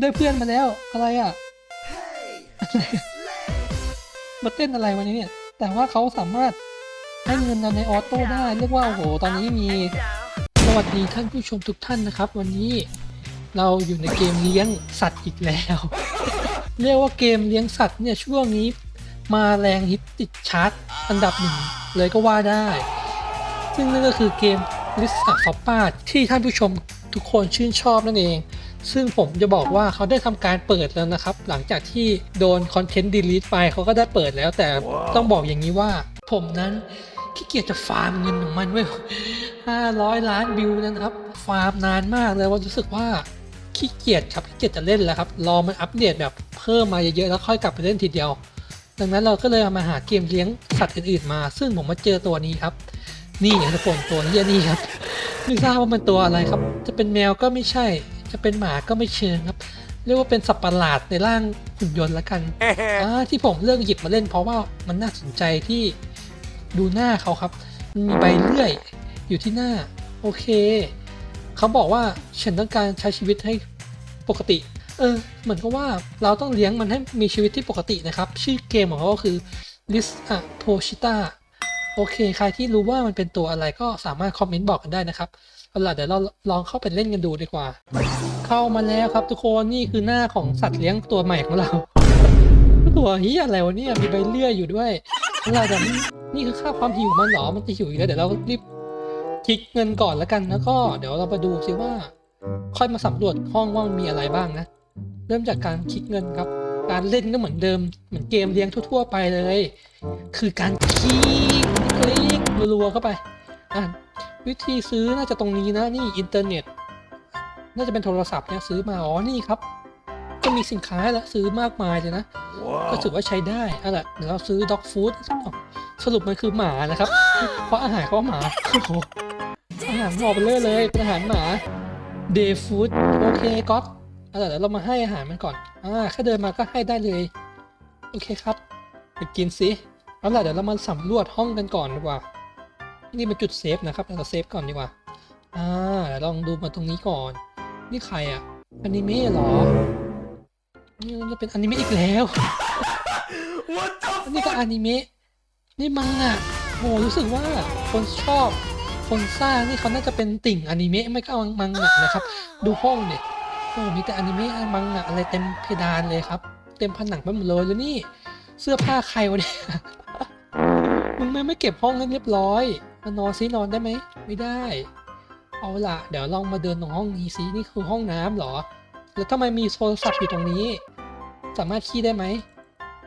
ได้เพื่อนมาแล้วอะไรอะอะไรมาเต้นอะไรวันนี้เนี่ย แต่ว่าเขาสามารถให้เงินเราในออโต้ได้ เรียกว่าโอ้โห ตอนนี้มี สวัสดีท่านผู้ชมทุกท่านนะครับ วันนี้เราอยู่ในเกมเลี้ยงสัตว์อีกแล้ว เรียกว่าเกมเลี้ยงสัตว์เนี่ยช่วงนี้มาแรงฮิตติดชาร์ตอันดับหนึ่งเลยก็ว่าได้ ซึ่งนั่นก็คือเกม l i s t a f o p a ที่ท่านผู้ชมทุกคนชื่นชอบนั่นเอง ซึ่งผมจะบอกว่าเขาได้ทำการเปิดแล้วนะครับ หลังจากที่โดนคอนเทนต์ดีลีทไปเขาก็ได้เปิดแล้ว แต่ต้องบอกอย่างนี้ว่า ผมนั้นขี้เกียจจะฟาร์มเงินของมันไว้ย500ล้านวิวนะครับ ฟาร์มนานมากเลยว่ารู้สึกว่าขี้เกียจครับขี้เกียจจะเล่นแล้วครับ รอมันอัปเดตแบบเพิ่มมาเยอะๆแล้วค่อยกลับไปเล่นทีเดียว ดังนั้นเราก็เลยเอามาหาเกมเลี้ยงสัตว์อื่นๆมา ซึ่งผมมาเจอตัวนี้ครับ นี่ทุกคนตัวเฮียนี่ครับไม่ทราบว่ามันตัวอะไรครับ จะเป็นแมวก็ไม่ใช่ จะเป็นหมาก็ไม่เชิงครับ เรียกว่าเป็นสัตว์ประหลาดในร่างหุ่นยนต์ละกันอ่าที่ผมเลือกหยิบมาเล่นเพราะว่ามันน่าสนใจที่ดูหน้าเขาครับ มันมีใบเลื่อยอยู่ที่หน้า โอเค เขาบอกว่าฉันต้องการใช้ชีวิตให้ปกติ เออ เหมือนกับว่าเราต้องเลี้ยงมันให้มีชีวิตที่ปกตินะครับ ชื่อเกมของเขาก็คือ l i s a p o s h i t a โอเค ใครที่รู้ว่ามันเป็นตัวอะไรก็สามารถคอมเมนต์บอกกันได้นะครับเอาล่ะเดี๋ยวเราลองเข้าไปเล่นกันดูดีกว่า เข้ามาแล้วครับทุกคนนี่คือหน้าของสัตว์เลี้ยงตัวใหม่ของเรา ตัวเฮียอะไรวะเนี่ยมีใบเลื่อยอยู่ด้วยเอาล่ะเดี๋ยวนี่นี่คือค่าความหิวมันหรอมันจะหิวอีกแล้วเดี๋ยวเรารีบคลิกเงินก่อนแล้วกันแล้วก็เดี๋ยวเราไปดูซิว่า ค่อยมาสำรวจห้องว่ามันมีอะไรบ้างนะ เริ่มจากการคลิกเงินครับ การเล่นก็เหมือนเดิม เหมือนเกมเลี้ยงทั่ว ๆ ไปเลย คือการคลิกคลิกรัวๆเข้าไปอะวิธีซื้อน่าจะตรงนี้นะนี่อินเทอร์เน็ต น่าจะเป็นโทรศัพท์เนี่ยซื้อมาอ๋อนี่ครับ ก็มีสินค้าแล้วซื้อมากมายเลยนะก็ถือว่าใช้ได้เอาล่ะเดี๋ยวเราซื้อด็อกฟู้ดสรุปมันคือหมานะครับ เพราะอาหารเขาว่าหมาโอ้โหอาหารหมอไปเลยเลยเป็นอาหารหมาเดย์ฟู้ดโอเคก๊อต เอาล่ะเดี๋ยวเรามาให้อาหารมันก่อน อ่าแค่เดินมาก็ให้ได้เลย โอเคครับไปกินสิเอาล่ะเดี๋ยวเรามาสำรวจห้องกันก่อนดีกว่า นี่เป็นจุดเซฟนะครับเราเซฟก่อนดีกว่า อ่าเดี๋ยวลองดูมาตรงนี้ก่อน นี่ใครอะอนิเมะเหรอ นี่มันจะเป็นอนิเมะอีกแล้วอันนี่ก็อนิเมะ นี่มังงะโหรู้สึกว่าคนชอบ คนสร้างนี่เขาน่าจะเป็นติ่งอนิเมะไม่ก็มังงะนะครับ ดูห้องเนี่ย โอ้มีแต่อนิเมะมังงะอะไรเต็มเพดานเลยครับ เต็มผนังไปหมดเลยแล้วนี่ เสื้อผ้าใครวะเนี่ยมึงไม่ไม่เก็บห้องให้เรียบร้อยมานอนซินอนได้ไหมไม่ได้ เอาละเดี๋ยวลองมาเดินตรงห้องนี้ซินี่คือห้องน้ำเหรอ แล้วทำไมมีโทรศัพท์อยู่ตรงนี้ สามารถขี้ได้ไหม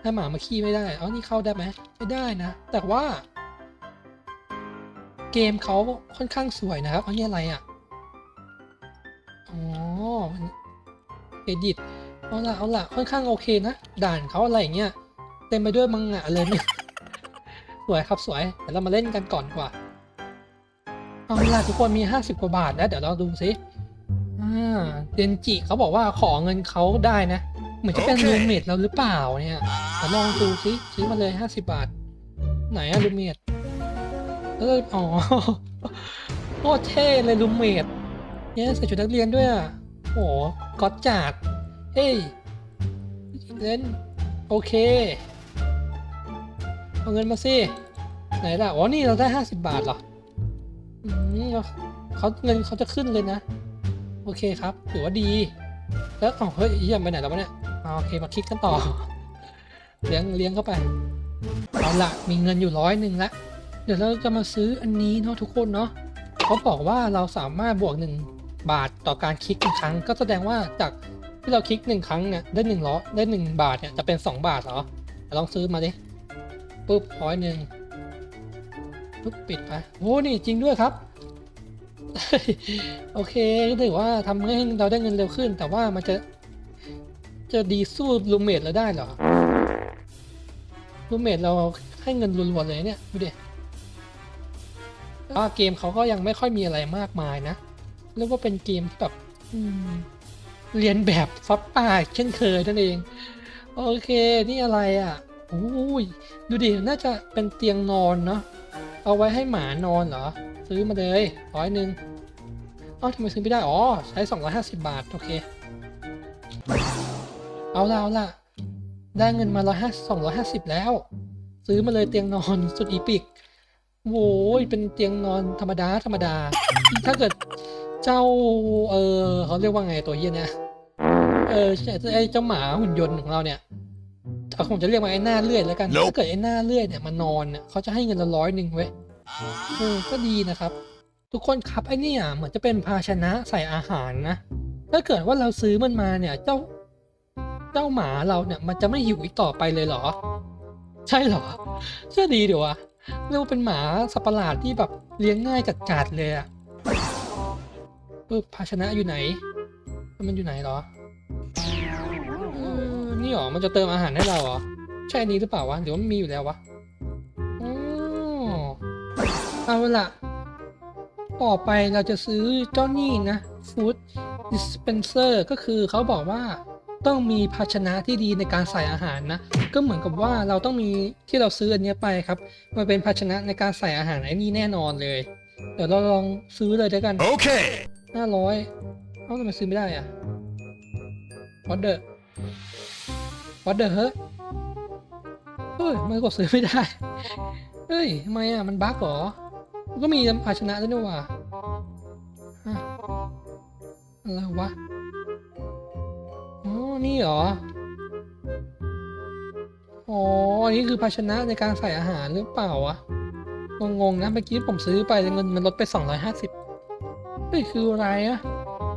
ให้หมามาขี้ไม่ได้เอานี่เข้าได้ไหมไม่ได้นะ แต่ว่า เกมเขาค่อนข้างสวยนะครับเอานี่อะไรอะ มันเอดิตเอาละเอาละค่อนข้างโอเคนะ ด่านเขาอะไรอย่างเงี้ยเต็มไปด้วยมังงะเลยเนี่ยสวยครับสวยเดี๋ยวเรามาเล่นกันก่อนดีกว่าเอาล่ะทุกคนมี 50 กว่าบาทแล้วเดี๋ยวเราดูซิอ่าเดนจิเขาบอกว่าขอเงินเขาได้นะ เหมือนจะเป็นโอเครูมเมทเราหรือเปล่าเนี่ยเดี๋ยวลองดูซิชี้มาเลย 50 บาท ไหนอะรูมเมทเอออ๋อโคตรเท่เลยรูมเมทเนี่ยใส่ชุดนักเรียนด้วยอะ โหก๊อตจัดเฮ้ยเล่นโอเค เอาเงินมาสิ ไหนล่ะ อ๋อ นี่เราได้ 50 บาทเหรอ อืมเขาเงินเขาจะขึ้นเลยนะ โอเคครับ ถือว่าดี แล้วอ๋อเฮ้ยเยี่ยมไปไหนแล้ววะเนี่ยโอเค มาคลิกกันต่อ เลี้ยงเลี้ยงเข้าไป เอาละมีเงินอยู่ร้อยหนึ่งละ เดี๋ยวเราจะมาซื้ออันนี้เนาะทุกคนเนาะ เขาบอกว่าเราสามารถบวกหนึ่ง บาทต่อการคลิกหนึ่งครั้ง ก็แสดงว่าจากที่เราคลิกหนึ่งครั้งเนี่ยได้หนึ่งร้อยได้หนึ่งบาทเนี่ยจะเป็นสองบาทเหรอลองซื้อมาดิปุ๊บร้อยหนึ่งปุ๊บปิดไปโอ้นี่จริงด้วยครับ โอเคก็ถือว่าทำให้เราได้เงินเร็วขึ้น แต่ว่ามันจะ จะดีสู้รูเมทเราได้เหรอรูเมทเราให้เงินรัวๆเลยเนี่ยดูดิว่าเกมเขาก็ยังไม่ค่อยมีอะไรมากมายนะ เรียกว่าเป็นเกมที่แบบเรียนแบบฟับป่าเช่นเคยนั่นเอง โอเค นี่อะไรอะโอ้ยดูดิ น่าจะเป็นเตียงนอนเนาะเอาไว้ให้หมานอนเหรอ ซื้อมาเลยร้อยหนึ่งอ้าทำไมซื้อไม่ได้ อ๋อ ใช้ 250 บาท โอเค เอาละเอาละได้เงินมาร้อยห้าสองร้อยห้าสิบแล้ว ซื้อมาเลยเตียงนอนสุดอีปิกโว้ยเป็นเตียงนอนธรรมดาธรรมดา ถ้าเกิด เจ้า เออเขาเรียกว่าไงตัวเฮียเนี่ย เออไอเจ้าหมาหุ่นยนต์ของเราเนี่ยเอาผมจะเรียกว่าไอ้หน้าเลื่อยแล้วกัน Nope ถ้าเกิดไอ้หน้าเลื่อยเนี่ยมานอนเนี่ยเขาจะให้เงินละร้อยหนึ่งเว้ยเออก็ดีนะครับ ทุกคนครับไอ้เนี่ยเหมือนจะเป็นภาชนะใส่อาหารนะถ้าเกิดว่าเราซื้อมันมาเนี่ย เจ้า เจ้าหมาเราเนี่ย มันจะไม่หิวอีกต่อไปเลยเหรอ ใช่เหรอเชื่อดีเดี๋ยวอะเรียกว่าเป็นหมาสัตว์ประหลาดที่แบบเลี้ยงง่ายจัดๆเลยอะ เออภาชนะอยู่ไหน มันอยู่ไหนหรอนี่หรอ มันจะเติมอาหารให้เราเหรอ ใช่นี้หรือเปล่าวะหรือว่ามันมีอยู่แล้ววะอ๋อเอาละต่อไปเราจะซื้อเจ้านี่นะ Food Dispenser ก็คือเขาบอกว่าต้องมีภาชนะที่ดีในการใส่อาหารนะ ก็เหมือนกับว่าเราต้องมีที่เราซื้ออันนี้ไปครับ มันเป็นภาชนะในการใส่อาหารไอ้นี่แน่นอนเลย เดี๋ยวเราลองซื้อเลยด้วยกัน Okay. ห้าร้อยเอ้าทำไมซื้อไม่ได้อะ What the What the เฮ้ยเฮ้ยมันกดซื้อไม่ได้ เฮ้ยทำไมอะ มันบั๊กเหรอ มันก็มีภาชนะด้วยนี่ว่าฮะอะไรวะ อ๋อ นี่เหรอ อ๋อ อันนี้คือภาชนะในการใส่อาหารหรือเปล่าวะ งงๆนะ เมื่อกี้ผมซื้อไปเงินมันลดไป 250 เฮ้ยคืออะไรอะ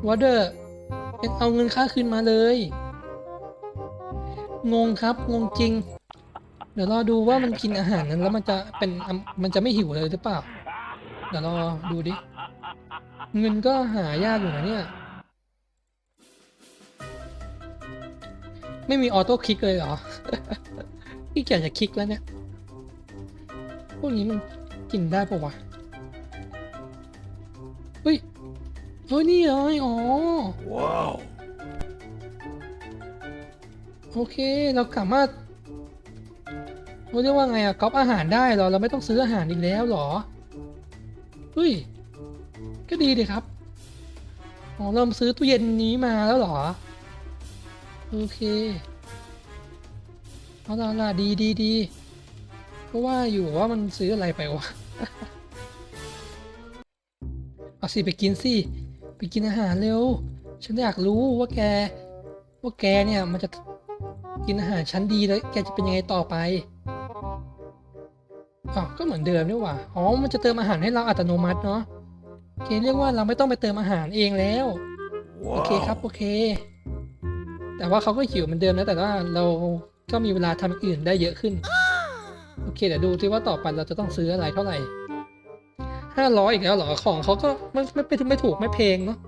วอเดอร์เอาเงินค่าคืนมาเลย งงครับ งงจริง เดี๋ยวรอดูว่ามันกินอาหารนั้นแล้วมันจะเป็นมันจะไม่หิวเลยหรือเปล่า เดี๋ยวรอดูดิ เงินก็หายากอยู่นะเนี่ย ไม่มีออโต้คลิกเลยเหรอพี่เกียจจะคลิกแล้วเนี่ย พวกนี้มันกินได้ปะวะเฮ้ย เฮ้ยนี่เลยอ๋อ Wow. โอเค เราสามารถเขาเรียกว่าไงอะก๊อปอาหารได้เหรอ เราไม่ต้องซื้ออาหารอีกแล้วเหรอ เฮ้ย ก็ดีดีครับอ๋อเริ่มซื้อตู้เย็นนี้มาแล้วเหรอ โอเคเอาละละดีดีดีก็ว่าอยู่ว่ามันซื้ออะไรไปวะ เอาสิไปกินสิ ไปกินอาหารเร็ว ฉันอยากรู้ว่าแก ว่าแกเนี่ยมันจะกินอาหารชั้นดีแล้วแกจะเป็นยังไงต่อไปอ๋อก็เหมือนเดิมนี่หว่า อ๋อ มันจะเติมอาหารให้เราอัตโนมัติเนาะโอเคเรียกว่าเราไม่ต้องไปเติมอาหารเองแล้ว โอเคครับ โอเค แต่ว่าเขาก็หิวเหมือนเดิมนะ แต่ว่าเราก็มีเวลาทำอย่างอื่นได้เยอะขึ้น โอเคเดี๋ยวดูที่ว่าต่อไปเราจะต้องซื้ออะไรเท่าไหร่ ห้าร้อยอีกแล้วเหรอของเขาก็ไม่ไม่ไม่ไม่ถูกไม่เพลงเนาะ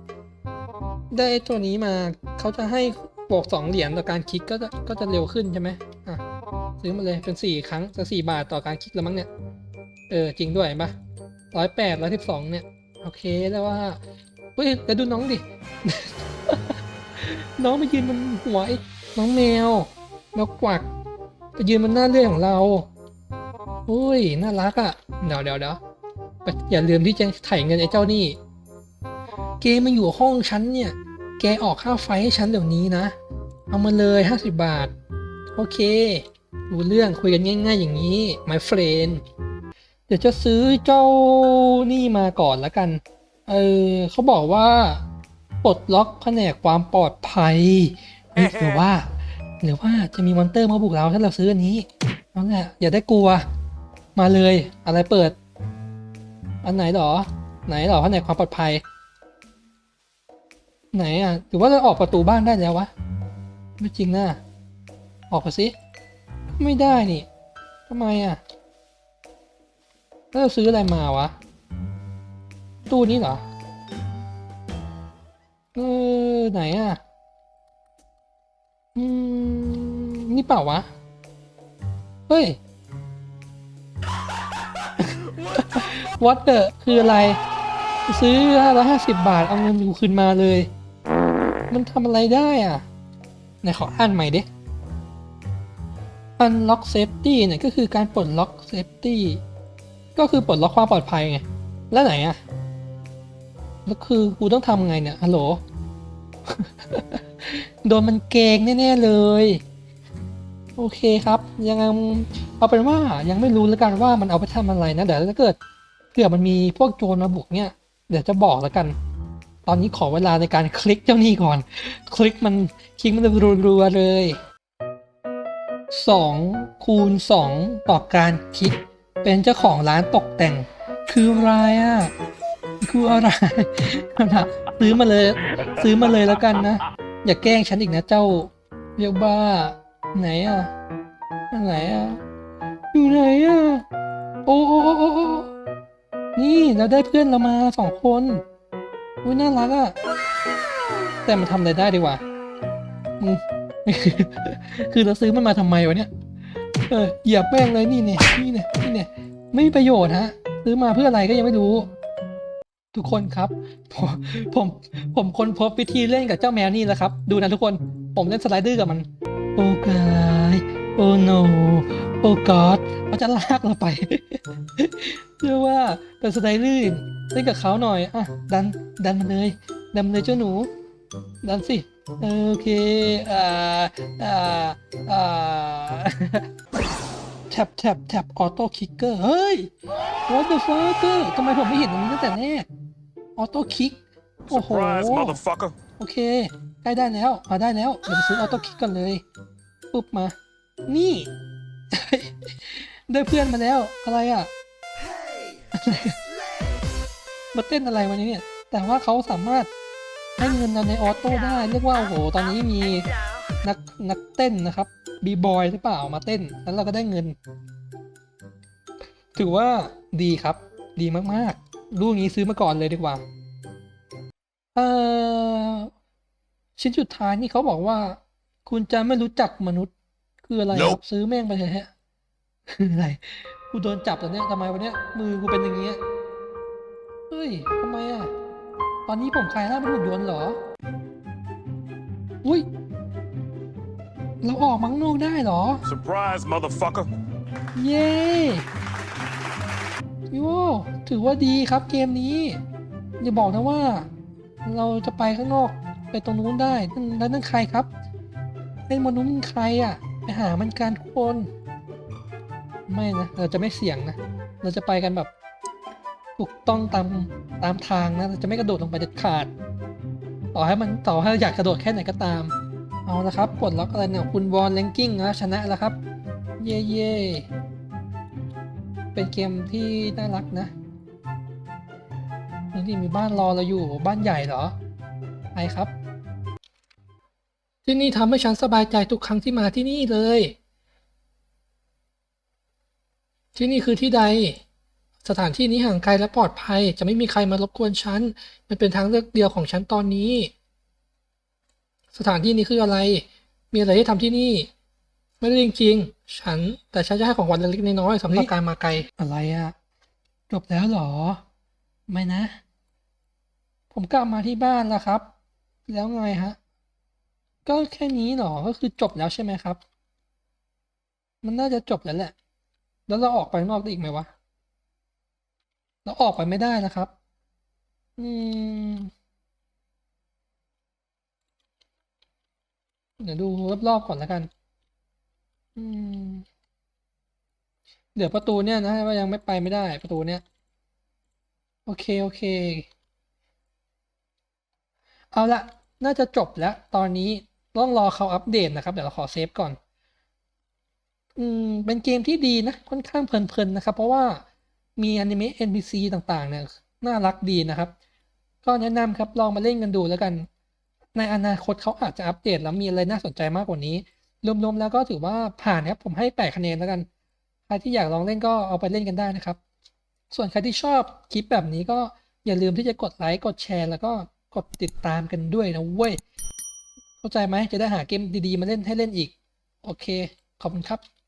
ได้ตัวนี้มาเขาจะให้บวกสองเหรียญต่อการคลิกก็จะก็จะเร็วขึ้นใช่ไหมอะซื้อมาเลยเป็นสี่ครั้งจะสี่บาทต่อการคลิกแล้วมั้งเนี่ยเออจริงด้วยปะร้อยแปดร้อยสิบสองเนี่ยโอเคแล้วว่าเฮ้ยแต่ดูน้องดิ น้องมายืนบนหัวไอ้น้องแมวแมวกวักไปยืนบนหน้าเลื่อยของเราอุ้ยน่ารักอะ่ะเดี๋ยวเดี๋ยวเดี๋ยว อย่าลืมที่จะไถ่เงินไอ้เจ้านี่เกมมันอยู่ห้องฉันเนี่ย แกออกค่าไฟให้ฉันเดี๋ยวนี้นะ เอามาเลย 50 บาท โอเค รู้เรื่องคุยกันง่าย ๆ อย่างนี้ my friend เดี๋ยวจะซื้อเจ้านี่มาก่อนแล้วกัน เออเขาบอกว่า ปลดล็อกแผนกความปลอดภัยหรือว่า หรือว่าจะมีมอนเตอร์มาบุกเราถ้าเราซื้ออันนี้นั่นแหละอย่าได้กลัว มาเลยอะไรเปิด อันไหนหรอ ไหนหรอแผนความปลอดภัย ไหนอะหรือว่าเราออกประตูบ้านได้แล้ววะ ไม่จริงนะออกไปสิไม่ได้นี่ทำไมอะแล้วเราซื้ออะไรมาวะ ตู้นี้เหรอเออไหนอะอืมนี่เปล่าวะ เฮ้ย What the คืออะไร ซื้อ550 บาท เอาเงินอยู่คืนมาเลย มันทำอะไรได้อะไหนขออ่านใหม่ดิ Unlock Safety เนี่ยก็คือการปลดล็อก Safety ก็คือปลดล็อกความปลอดภัยไง แล้วไหนอะ แล้วคือกูต้องทำไงเนี่ยฮัลโหล โดนมันเกงแน่ ๆ เลย โอเคครับ ยังเอาเป็นว่ายังไม่รู้แล้วกันว่ามันเอาไปทำอะไรนะ เดี๋ยวถ้าเกิด เกิดมันมีพวกโจรมาบุกเนี่ย เดี๋ยวจะบอกแล้วกัน ตอนนี้ขอเวลาในการคลิกเจ้านี่ก่อน คลิกมันคลิกมันรัวๆเลยสองคูณสองต่อการคลิกเป็นเจ้าของร้านตกแต่ง คืออะไรอะคืออะไรนะซื้อมาเลย ซื้อมาเลยแล้วกันนะ อย่าแกล้งฉันอีกนะเจ้าเรียกบ้า ไหนอะอันไหนอะอยู่ไหนอะ โอ้โอ้โอ้ นี่เราได้เพื่อนเรามาสองคนอุ้ยน่ารักอะแต่มันทำอะไรได้ดีวะมึง คือเราซื้อมันมาทำไมวะเนี่ย เออเหยียบแม่งเลยนี่เนี่ยนี่เนี่ยนี่เนี่ยไม่มีประโยชน์ฮะ ซื้อมาเพื่ออะไรก็ยังไม่รู้ ทุกคนครับ ผมผมผมค้นพบวิธีเล่นกับเจ้าแมวนี่แล้วครับ ดูนะทุกคนผมเล่นสไลเดอร์กับมัน โอ้กายโอ้โนโอ้กอด เขาจะลากเราไปเชื่อว่าเป็นสไลเดอร์เล่นกับเขาหน่อยอะดันดันมันเลยดันมันเลยเจ้าหนู ดันสิโอเคอ่าอ่าอ่าแท็บแท็บแท็บออโต้คิกเกอร์เฮ้ย what the fuck ทำไมผมไม่เห็นอันนี้ตั้งแต่แรกออโต้คิกโอ้โห Surprise, motherfucker. โอเคใกล้ได้แล้วมาได้แล้วเดี๋ยวไปซื้อออโต้คิกกันเลยปุ๊บมา นี่ ได้เพื่อนมาแล้วอะไรอะมาเต้นอะไรวันนี้เนี่ย แต่ว่าเขาสามารถให้เงินเราในออโต้ได้ เรียกว่าโอ้โห ตอนนี้มีนักนักเต้นนะครับบีบอยหรือเปล่ามาเต้น แล้วเราก็ได้เงิน ถือว่าดีครับ ดีมากๆลูกนี้ซื้อมาก่อนเลยดีกว่า เอ่อ ชิ้นสุดท้ายนี่เขาบอกว่า คุณจะไม่รู้จักมนุษย์ คืออะไรครับ Nope ซื้อแม่งไปเถอะฮะ คืออะไร กูโดนจับแล้วเนี่ยทำไมวะเนี่ยมือกูเป็นอย่างเงี้ย เฮ้ยทำไมอะ ตอนนี้ผมคลายร่างเป็นหุ่นยนต์เหรอ อุ้ย เราออกมังนอกได้เหรอ Surprise, motherfucker. เย้โยถือว่าดีครับเกมนี้ อย่าบอกนะว่า เราจะไปข้างนอกไปตรงนู้นได้นั่นแล้วนั่นใครครับเล่นมนุษย์มันใครอะ ไปหามันกันทุกคน ไม่นะ เราจะไม่เสี่ยงนะ เราจะไปกันแบบถูกต้องตามตามทางนะเราจะไม่กระโดดลงไปเด็ดขาด ต่อให้มันต่อให้อยากกระโดดแค่ไหนก็ตาม เอาละครับกดล็อกอะไรเนี่ยคุณวอลเลงกิ้งนะชนะแล้วครับ เย่เย่เป็นเกมที่น่ารักนะนี่ที่มีบ้านรอเราอยู่บ้านใหญ่เหรอไปครับ ที่นี่ทำให้ฉันสบายใจทุกครั้งที่มาที่นี่เลย ที่นี่คือที่ใด สถานที่นี้ห่างไกลและปลอดภัย จะไม่มีใครมารบกวนฉัน มันเป็นทางเลือกเดียวของฉันตอนนี้ สถานที่นี้คืออะไร มีอะไรให้ทำที่นี่ ไม่ได้จริงๆ ฉัน แต่ฉันจะให้ของขวัญเล็กๆน้อยๆสำหรับการมาไกล อะไรอะจบแล้วเหรอ ไม่นะ ผมกลับมาที่บ้านแล้วครับ แล้วไงฮะ ก็แค่นี้หรอ ก็คือจบแล้วใช่ไหมครับ มันน่าจะจบแล้วแหละ แล้วเราออกไปนอกได้อีกไหมวะ เราออกไปไม่ได้นะครับ อืม เดี๋ยวดูรอบๆก่อนแล้วกัน อืม เดี๋ยวประตูเนี่ยนะว่ายังไม่ไปไม่ได้ประตูเนี่ย โอเค โอเค เอาละน่าจะจบแล้ว ตอนนี้ต้องรอเขาอัปเดตนะครับ เดี๋ยวเราขอเซฟก่อน อืมเป็นเกมที่ดีนะค่อนข้างเพลินๆนะครับ เพราะว่ามีอนิเมะ NPC ต่างๆ เนี่ยน่ารักดีนะครับ ก็แนะนำครับลองมาเล่นกันดูแล้วกัน ในอนาคตเขาอาจจะอัปเดตแล้วมีอะไรน่าสนใจมากกว่านี้ รวมๆแล้วก็ถือว่าผ่านครับผมให้แปดคะแนนแล้วกัน ใครที่อยากลองเล่นก็เอาไปเล่นกันได้นะครับ ส่วนใครที่ชอบคลิปแบบนี้ก็อย่าลืมที่จะกดไลค์กดแชร์แล้วก็กดติดตามกันด้วยนะเว้ย เข้าใจไหมจะได้หาเกมดีๆ มาเล่นให้เล่นอีก โอเค ขอบคุณครับ